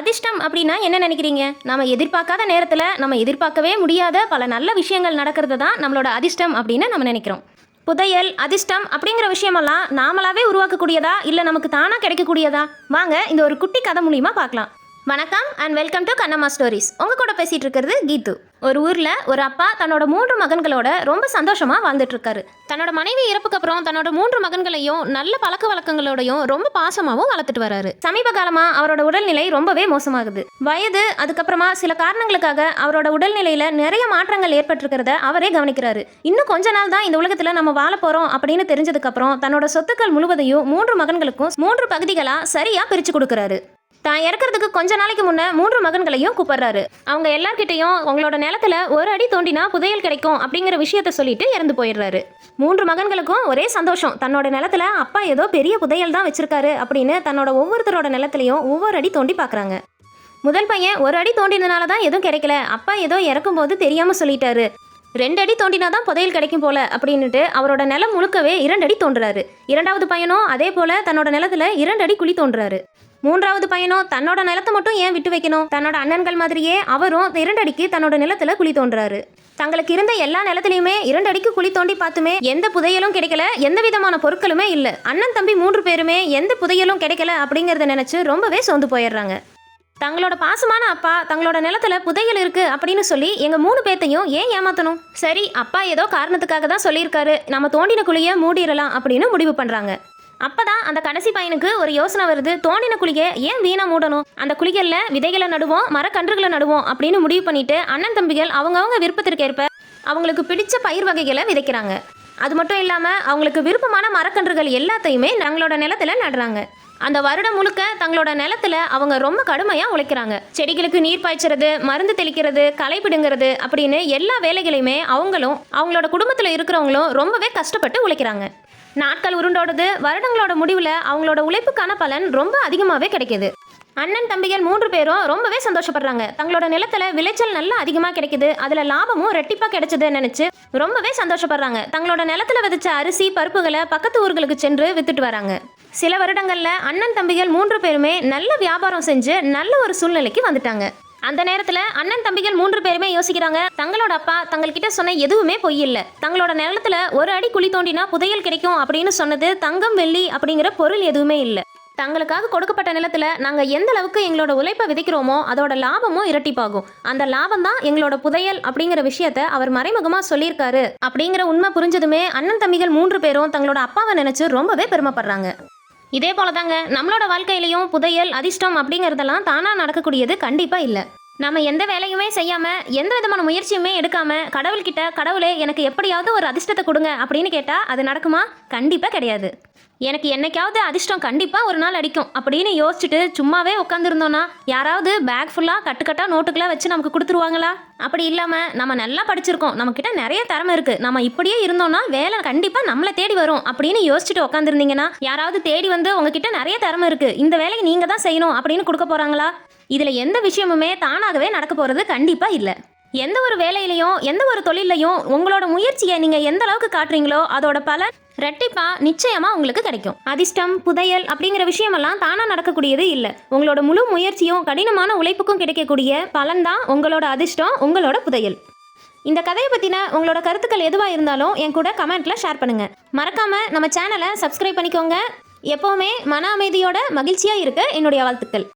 அதிர்ஷ்டம் அப்படின்னா என்ன நினைக்கிறீங்க? நம்ம எதிர்பார்க்காத நேரத்தில் நம்ம எதிர்பார்க்கவே முடியாத பல நல்ல விஷயங்கள் நடக்கிறது தான் நம்மளோட அதிர்ஷ்டம் அப்படின்னு நம்ம நினைக்கிறோம். புதையல் அதிர்ஷ்டம் அப்படிங்கிற விஷயமெல்லாம் நாமளாவே உருவாக்கக்கூடியதா? இல்லை நமக்கு தானாக கிடைக்கக்கூடியதா? வாங்க இந்த ஒரு குட்டி கதை மூலியமாக பார்க்கலாம். வணக்கம் and welcome to Kannamma stories உங்க கூட பேசிகிட்டு இருக்கிறது கீத்து. ஒரு ஊரில் ஒரு அப்பா தன்னோட மூன்று மகன்களோட ரொம்ப சந்தோஷமாக வாழ்ந்துட்டுருக்காரு. தன்னோட மனைவி இறப்புக்கு அப்புறம் தன்னோட மூன்று மகன்களையும் நல்ல பழக்க வழக்கங்களோடையும் ரொம்ப பாசமாகவும் வளர்த்துட்டு வராரு. சமீப காலமாக அவரோட உடல்நிலை ரொம்பவே மோசமாகுது. வயது அதுக்கப்புறமா சில காரணங்களுக்காக அவரோட உடல்நிலையில் நிறைய மாற்றங்கள் ஏற்பட்டிருக்கிறத அவரே கவனிக்கிறாரு. இன்னும் கொஞ்ச நாள் தான் இந்த உலகத்தில் நம்ம வாழ போகிறோம் அப்படின்னு தெரிஞ்சதுக்கப்புறம் தன்னோட சொத்துக்கள் முழுவதையும் மூன்று மகன்களுக்கும் மூன்று பகுதிகளாக சரியாக பிரித்து கொடுக்குறாரு. தான் இறக்கறதுக்கு கொஞ்ச நாளைக்கு முன்ன மூன்று மகன்களையும் கூப்பிடுறாரு. அவங்க எல்லார்கிட்டையும் உங்களோட நிலத்துல ஒரு அடி தோண்டினா புதையல் கிடைக்கும் அப்படிங்கிற விஷயத்த சொல்லிட்டு இறந்து போயிடுறாரு. மூன்று மகன்களுக்கும் ஒரே சந்தோஷம். தன்னோட நிலத்துல அப்பா ஏதோ பெரிய புதையல் தான் வச்சிருக்காரு அப்படின்னு தன்னோட ஒவ்வொருத்தரோட நிலத்திலையும் ஒவ்வொரு அடி தோண்டி பார்க்குறாங்க முதல் பையன் ஒரு அடி தோண்டினதுனால தான் எதுவும் கிடைக்கல. அப்பா ஏதோ இறக்கும்போது தெரியாம சொல்லிட்டாரு. ரெண்டு அடி தோண்டினா தான் புதையல் கிடைக்கும் போல அப்படின்னுட்டு அவரோட நிலம் முழுக்கவே இரண்டு அடி தோன்றுறாரு. இரண்டாவது பையனும் அதே போல தன்னோட நிலத்துல இரண்டு அடி குழி தோன்றுறாரு. மூன்றாவது பையனும் தன்னோட நிலத்தை மட்டும் ஏன் விட்டு வைக்கணும்? தன்னோட அண்ணன்கள் மாதிரியே அவரும் இரண்டடிக்கு தன்னோட நிலத்துல குழி தோன்றாரு. தங்களுக்கு இருந்த எல்லா நிலத்திலையுமே இரண்டு அடிக்கு குழி தோண்டி பார்த்துமே எந்த புதையலும் கிடைக்கல எந்த விதமான பொருட்களுமே இல்ல. அண்ணன் தம்பி மூன்று பேருமே எந்த புதையலும் கிடைக்கல அப்படிங்கறத நினைச்சு ரொம்பவே சோர்ந்து போயிடுறாங்க. தங்களோட பாசமான அப்பா தங்களோட நிலத்துல புதையல் இருக்கு அப்படின்னு சொல்லி எங்க மூணு பேத்தையும் ஏன் ஏமாத்தணும்? சரி அப்பா ஏதோ காரணத்துக்காக தான் சொல்லியிருக்காரு. நம்ம தோண்டின குழிய மூடிடலாம் அப்படின்னு முடிவு பண்றாங்க. அப்பதான் அந்த கடைசி பையனுக்கு ஒரு யோசனை வருது. தோண்டின குளிகை ஏன் வீணா மூடணும்? அந்த குழிகள்ல விதைகளை நடுவோம் மரக்கன்றுகளை நடுவோம் அப்படின்னு முடிவு பண்ணிட்டு அண்ணன் தம்பிகள் அவங்கவுங்க விருப்பத்திற்கேற்ப அவங்களுக்கு பிடிச்ச பயிர் வகைகளை விதைக்கிறாங்க. அது மட்டும் இல்லாமல் அவங்களுக்கு விருப்பமான மரக்கன்றுகள் எல்லாத்தையுமே நங்களோட நிலத்துல நடுறாங்க. அந்த வருடம் முழுக்க தங்களோட நிலத்துல அவங்க ரொம்ப கடுமையா உழைக்கிறாங்க. செடிகளுக்கு நீர் பாய்ச்சறது மருந்து தெளிக்கிறது களை பிடுங்கிறது அப்படின்னு எல்லா வேலைகளையுமே அவங்களும் அவங்களோட குடும்பத்துல இருக்கிறவங்களும் ரொம்பவே கஷ்டப்பட்டு உழைக்கிறாங்க. நாட்கள் உருண்டோடுது வருடங்களோட முடிவுல அவங்களோட உழைப்புக்கான பலன் ரொம்ப அதிகமாவே கிடைக்குது. அண்ணன் தம்பிகள் மூன்று பேரும் ரொம்பவே சந்தோஷப்படுறாங்க. தங்களோட நிலத்துல விளைச்சல் நல்லா அதிகமா கிடைக்குது. அதுல லாபமும் ரெட்டிப்பா கிடைச்சதுன்னு நினைச்சு ரொம்பவே சந்தோஷப்படுறாங்க. தங்களோட நிலத்துல விதைச்ச அரிசி பருப்புகளை பக்கத்து ஊர்களுக்கு சென்று வித்துட்டு வராங்க. சில வருடங்களில் அண்ணன் தம்பிகள் மூன்று பேருமே நல்ல வியாபாரம் செஞ்சு நல்ல ஒரு சூழ்நிலைக்கு வந்துட்டாங்க. அந்த நேரத்துல அண்ணன் தம்பிகள் மூன்று பேருமே யோசிக்கிறாங்க தங்களோட அப்பா தங்கள்கிட்ட சொன்ன எதுவுமே பொய் இல்லை. தங்களோட நிலத்துல ஒரு அடி குழி தோண்டினா புதையல் கிடைக்கும் அப்படின்னு சொன்னது தங்கம் வெள்ளி அப்படிங்கிற பொருள் எதுவுமே இல்லை. தங்களுக்காக கொடுக்கப்பட்ட நிலத்துல நாங்க எந்த அளவுக்கு எங்களோட உழைப்பை விதைக்கிறோமோ அதோட லாபமும் இரட்டிப்பாகும். அந்த லாபம் தான் எங்களோட புதையல் அப்படிங்கிற விஷயத்த அவர் மறைமுகமா சொல்லியிருக்காரு. அப்படிங்கிற உண்மை புரிஞ்சதுமே அண்ணன் தம்பிகள் மூன்று பேரும் தங்களோட அப்பாவை நினைச்சு ரொம்பவே பெருமைப்படுறாங்க. இதே போல தாங்க நம்மளோட வாழ்க்கையிலையும் புதையல் அதிர்ஷ்டம் அப்படிங்கிறதெல்லாம் தானாக நடக்கக்கூடியது கண்டிப்பாக இல்லை. நம்ம எந்த வேலையுமே செய்யாமல் எந்த விதமான முயற்சியுமே எடுக்காமல் கடவுள்கிட்ட கடவுளே எனக்கு எப்படியாவது ஒரு அதிர்ஷ்டத்தை கொடுங்க அப்படின்னு கேட்டால் அது நடக்குமா? கண்டிப்பாக கிடையாது. எனக்கு என்னைக்காவது அதிர்ஷ்டம் கண்டிப்பாக ஒரு நாள் அடிக்கும் அப்படின்னு யோசிச்சுட்டு சும்மாவே உட்காந்துருந்தோன்னா யாராவது பேக் ஃபுல்லாக கட்டுக்கட்டாக நோட்டுக்கெல்லாம் வச்சு நமக்கு கொடுத்துருவாங்களா? அப்படி இல்லாமல் நம்ம நல்லா படிச்சிருக்கோம். நம்மக்கிட்ட நிறைய திறமை இருக்குது நம்ம இப்படியே இருந்தோம்னா வேலை கண்டிப்பாக நம்மளை தேடி வரும் அப்படின்னு யோசிச்சுட்டு உட்காந்துருந்தீங்கன்னா யாராவது தேடி வந்து உங்ககிட்ட நிறைய திறமை இருக்குது இந்த வேலையை நீங்கள் தான் செய்யணும் அப்படின்னு கொடுக்க போகிறாங்களா இதில் எந்த விஷயமுமே தானாகவே நடக்க போகிறது கண்டிப்பாக இல்லை. எந்த ஒரு வேலையிலையும் எந்த ஒரு தொழிலையும் உங்களோட முயற்சியை நீங்கள் எந்த அளவுக்கு காட்டுறீங்களோ அதோட பலன் ரெட்டிப்பா நிச்சயமா உங்களுக்கு கிடைக்கும். அதிர்ஷ்டம் புதையல் அப்படிங்கிற விஷயமெல்லாம் தானா நடக்கக்கூடியது இல்லை. உங்களோட முழு முயற்சியும் கடினமான உழைப்புக்கும் கிடைக்கக்கூடிய பலன் தான் உங்களோட அதிர்ஷ்டம் உங்களோட புதையல். இந்த கதையை பற்றின உங்களோட கருத்துக்கள் எதுவாக இருந்தாலும் என் கூட கமெண்ட்ல ஷேர் பண்ணுங்க. மறக்காம நம்ம சேனலை சப்ஸ்கிரைப் பண்ணிக்கோங்க. எப்பவுமே மன அமைதியோட மகிழ்ச்சியாக இருக்க என்னுடைய வாழ்த்துக்கள்.